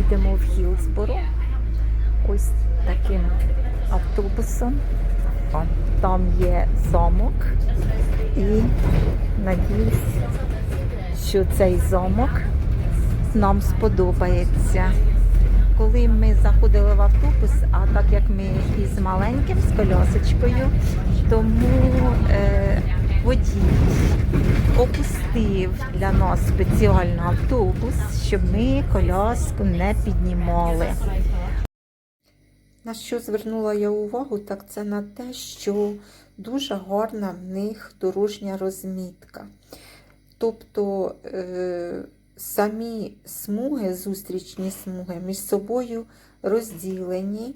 їдемо в Хілсборо ось таким автобусом. Там є замок і надіюсь, що цей замок нам сподобається. Коли ми заходили в автобус, а так як ми із маленьким, з колясочкою, тому е, водій опустив для нас спеціально автобус, щоб ми коляску не піднімали. На що звернула я увагу, так це на те, що дуже гарна в них дорожня розмітка. Тобто е, самі смуги, зустрічні смуги між собою розділені.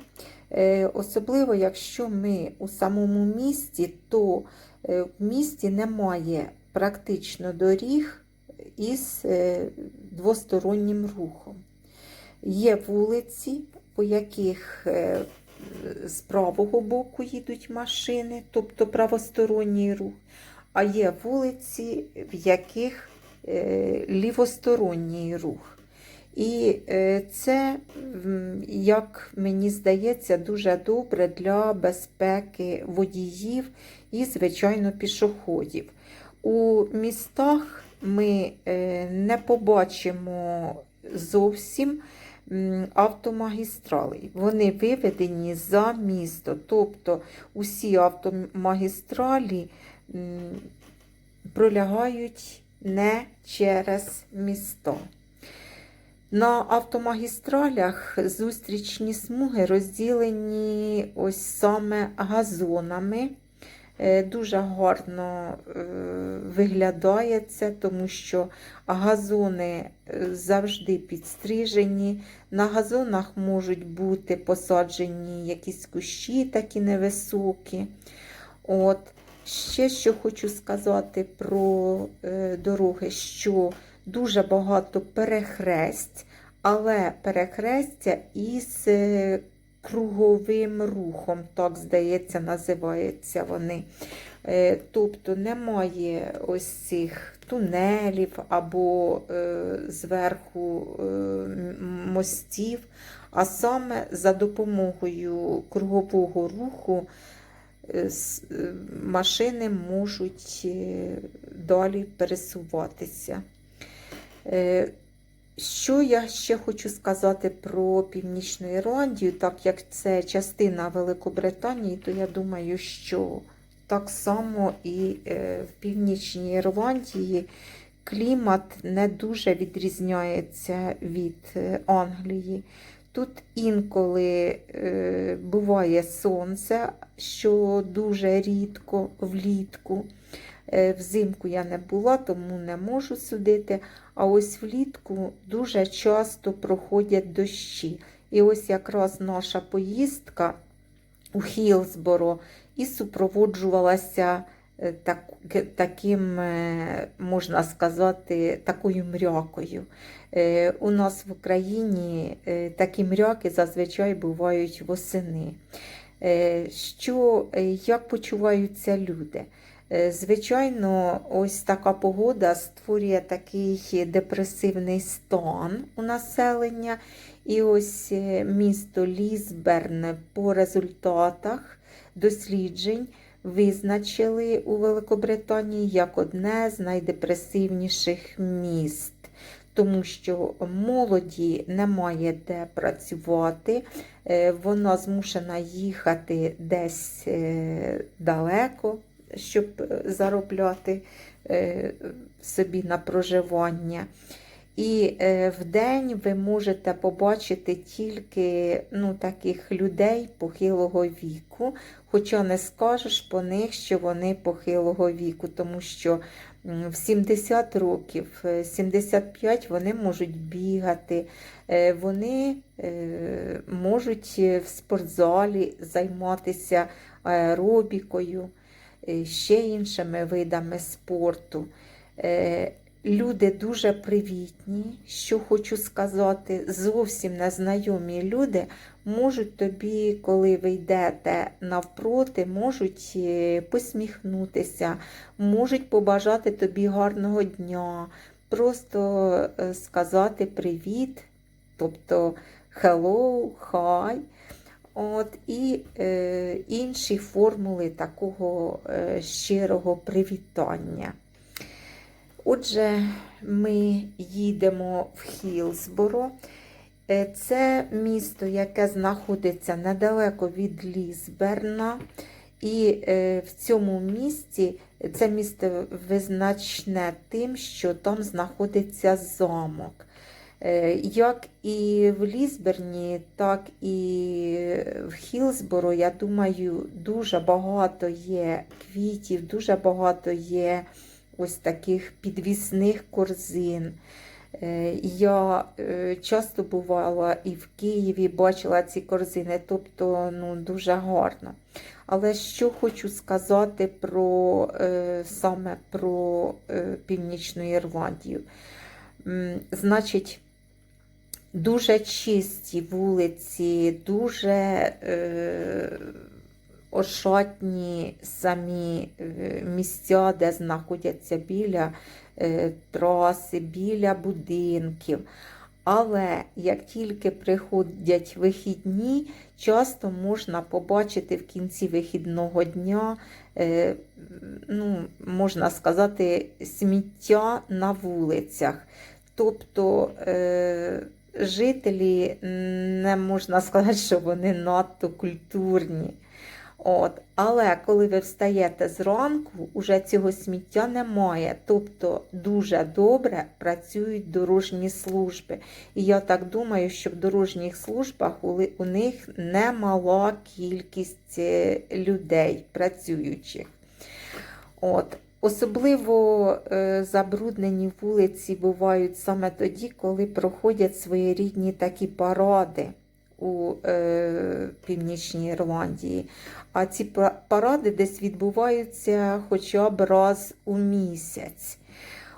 Е, особливо, якщо ми у самому місті, то е, в місті немає практично доріг із е, двостороннім рухом. Є вулиці, по яких з правого боку їдуть машини, тобто правосторонній рух, а є вулиці, в яких лівосторонній рух. І е, це, як мені здається, дуже добре для безпеки водіїв і, звичайно, пішоходів. У містах ми е, не побачимо зовсім автомагістралей. Вони виведені за місто. Тобто усі автомагістралі пролягають не через місто. На автомагістралях зустрічні смуги розділені ось саме газонами. Е, Дуже гарно е, виглядає це, тому що газони е, завжди підстрижені. На газонах можуть бути посаджені якісь кущі такі невисокі. От. Ще що хочу сказати про дороги, що дуже багато перехресть, але перехрестя із е, круговим рухом, так здається, називаються вони. Е, Тобто немає ось цих тунелів або е, зверху мостів, а саме за допомогою кругового руху машини можуть далі пересуватися. Е, що я ще хочу сказати про Північну Ірландію, так як це частина Великобританії, то я думаю, що так само і е, в Північній Ірландії клімат не дуже відрізняється від е, Англії. Тут інколи буває сонце, що дуже рідко влітку. Е, Взимку я не була, тому не можу судити. А ось влітку дуже часто проходять дощі. І ось якраз наша поїздка у Хілсборо і супроводжувалася е, так, таким, е, можна сказати, такою мрякою. У нас в Україні такі мряки зазвичай бувають восени. Що, як почуваються люди? Е, Звичайно, ось така погода створює такий депресивний стан у населення. І ось е, місто Лісберн по результатах досліджень визначили у Великобританії як одне з найдепресивніших міст. Тому що молоді немає де працювати, е, вона змушена їхати десь далеко, щоб е, заробляти е, собі на проживання. І е, в день ви можете побачити тільки ну, таких людей похилого віку, хоча не скажеш по них, що вони похилого віку, тому що в 70 років, е, 75 вони можуть бігати, вони можуть в спортзалі займатися аеробікою, ще іншими видами спорту. Е, Люди дуже привітні, що хочу сказати, зовсім незнайомі люди можуть тобі, коли ви йдете навпроти, можуть е, посміхнутися, можуть побажати тобі гарного дня, просто е, сказати привіт тобто hello, hi. От, і е, інші формули такого е, щирого привітання. Отже, ми їдемо в Хілсборо. Е, Це місто, яке знаходиться недалеко від Лісберна. І е, в цьому місті це місто визначне тим, що там знаходиться замок. Е, Як і в Лісберні, так і в Хілсборо, я думаю, дуже багато є квітів, дуже багато є ось таких підвісних корзин. Е, Я е, часто бувала і в Києві, бачила ці корзини, тобто ну, дуже гарно. Але що хочу сказати про саме про Північну Ірландію. Значить, дуже чисті вулиці, дуже е, ошатні самі е, місця, де знаходяться біля е, траси, біля будинків. Але як тільки приходять вихідні, часто можна побачити в кінці вихідного дня, е, ну, можна сказати, сміття на вулицях. Тобто е, жителі не можна сказати, що вони надто культурні. От. Але коли ви встаєте зранку, уже цього сміття немає. Тобто дуже добре працюють дорожні служби. І я так думаю, що в дорожніх службах у них немала кількість е, людей працюючих. От. Особливо е, забруднені вулиці бувають саме тоді, коли проходять своєрідні такі паради у е, Північній Ірландії. А ці паради десь відбуваються хоча б раз у місяць.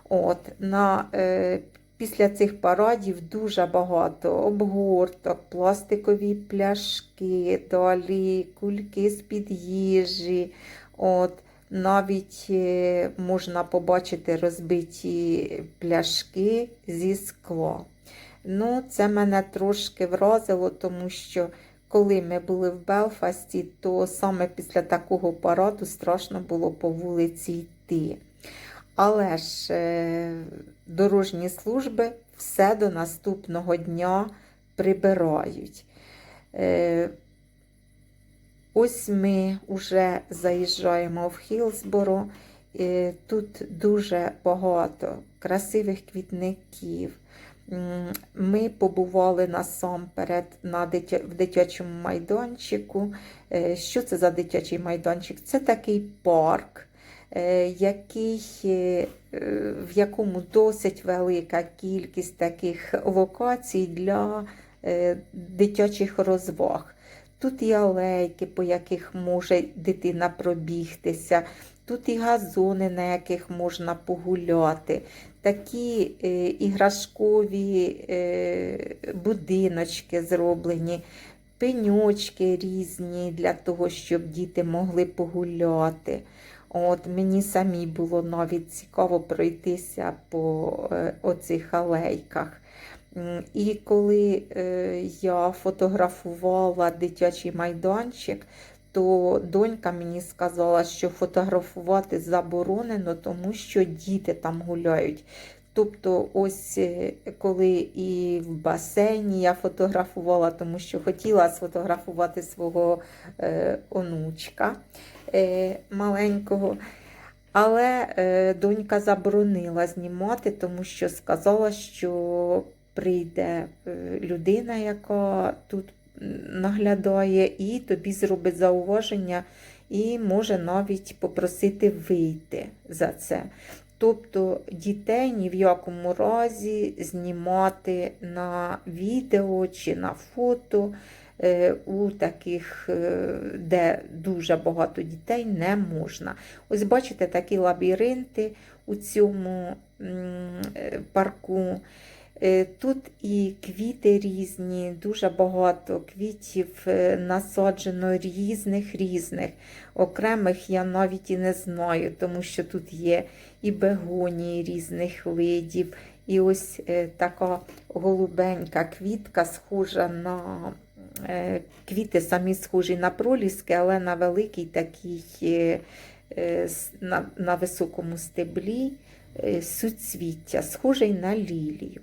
От, на, е, після цих парадів дуже багато обгорток, пластикові пляшки, далі кульки з-під їжі. От, навіть е, можна побачити розбиті пляшки зі скла. Ну, це мене трошки вразило, тому що коли ми були в Белфасті, то саме після такого параду страшно було по вулиці йти. Але ж е, дорожні служби все до наступного дня прибирають. Ось ми вже заїжджаємо в Хілсборо. Тут дуже багато красивих квітників. Ми побували насамперед на дитя... в дитячому майданчику. Е, Що це за дитячий майданчик? Це такий парк, е, який, е, в якому досить велика кількість таких локацій для дитячих розваг. Тут і алейки, по яких може дитина пробігтися, тут і газони, на яких можна погуляти, такі е, іграшкові е, будиночки зроблені, пеньочки різні для того, щоб діти могли погуляти. От Мені самі було навіть цікаво пройтися по е, оцих алейках. І коли е, я фотографувала дитячий майданчик, то донька мені сказала, що фотографувати заборонено, тому що діти там гуляють. Тобто, ось е, коли і в басейні я фотографувала, тому що хотіла сфотографувати свого е, онучка е, маленького. Але е, донька заборонила знімати, тому що сказала, що прийде е, людина, яка тут наглядає, і тобі зробить зауваження, і може навіть попросити вийти за це. Тобто дітей ні в якому разі знімати на відео чи на фото е, у таких, е, де дуже багато дітей, не можна. Ось бачите такі лабіринти у цьому парку. Е, Тут і квіти різні, дуже багато квітів е, насаджено різних різних. Окремих я навіть і не знаю, тому що тут є і бегонії різних видів, І ось е, така голубенька квітка, схожа на квіти самі схожі на проліски, але на великий такий на, на високому стеблі суцвіття, схожий на лілію.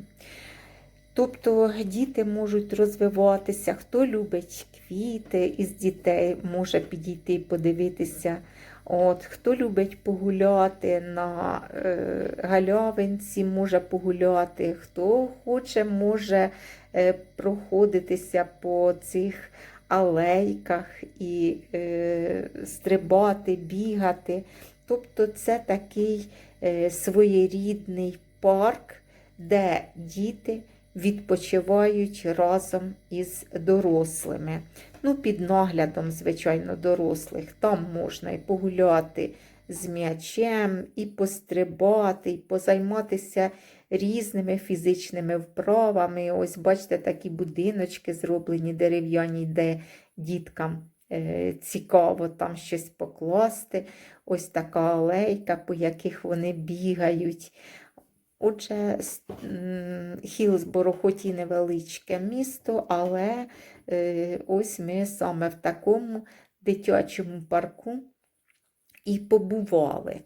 Тобто діти можуть розвиватися, хто любить квіти із дітей, може підійти і подивитися. От, хто любить погуляти на е, галявинці, може погуляти, хто хоче, може е, проходитися по цих алейках і е, стрибати, бігати. Тобто це такий е, своєрідний парк, де діти відпочивають разом із дорослими. Ну, під наглядом, звичайно, дорослих. Там можна і погуляти з м'ячем, і пострибати, і позайматися різними фізичними вправами. Ось, бачите, такі будиночки зроблені дерев'яні, де діткам е, цікаво там щось покласти. Ось така алейка, по яких вони бігають. Отже, Хілсборо хоч і невеличке місто, але е, ось ми саме в такому дитячому парку і побували.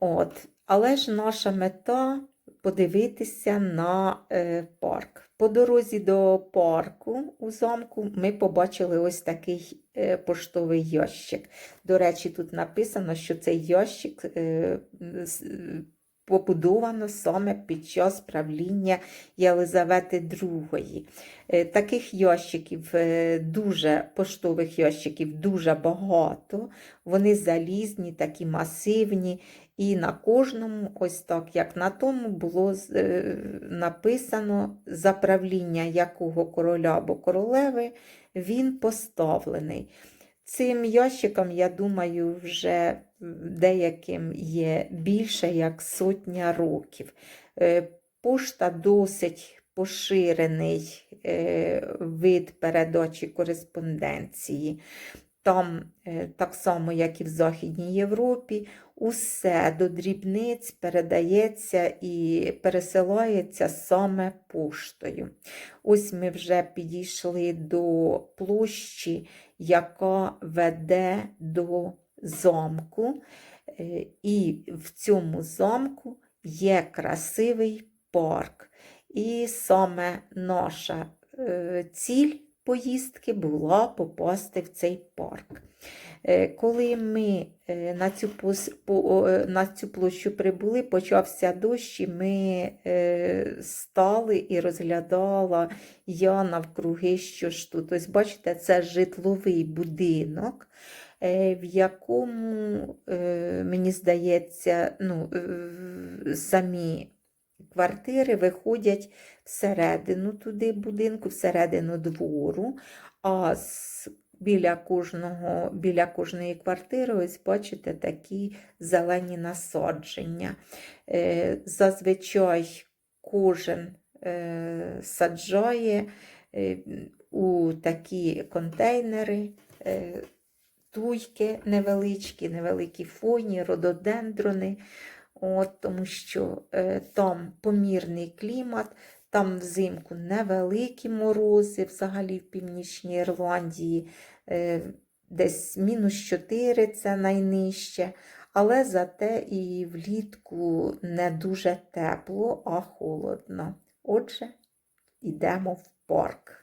От. Але ж наша мета подивитися на е, парк. По дорозі до парку у замку ми побачили ось такий е, поштовий ящик. До речі, тут написано, що цей ящик е, побудовано саме під час правління Єлизавети II. Е, Таких ящиків е, дуже поштових ящиків дуже багато. Вони залізні, такі масивні. І на кожному, ось так, як на тому, було е, написано за правління якого короля або королеви він поставлений. Цим ящиком, я думаю, вже деяким є більше як сотня років. Е, Пошта досить поширений е, вид передачі кореспонденції. Там, е, так само, як і в Західній Європі, усе до дрібниць передається і пересилається саме поштою. Ось ми вже підійшли до площі, яка веде до замку. Е, І в цьому замку є красивий парк. І саме наша е, ціль поїздки була попасти в цей парк. Е, Коли ми е, на цю, е, на цю площу прибули, почався дощ, і ми стали і розглядала я навкруги, що ж тут. Ось бачите, це житловий будинок, в якому, мені здається, ну, самі квартири виходять всередину туди будинку, всередину двору, а з, біля, кожного, біля кожної квартири, ось бачите, такі зелені насадження. Е, Зазвичай кожен е, саджає е, у такі контейнери. Туйки невеличкі, невеликі фоні, рододендрони, от, тому що е, там помірний клімат, там взимку невеликі морози, взагалі в Північній Ірландії, е, десь мінус 4 це найнижче, але зате і влітку не дуже тепло, а холодно. Отже, йдемо в парк.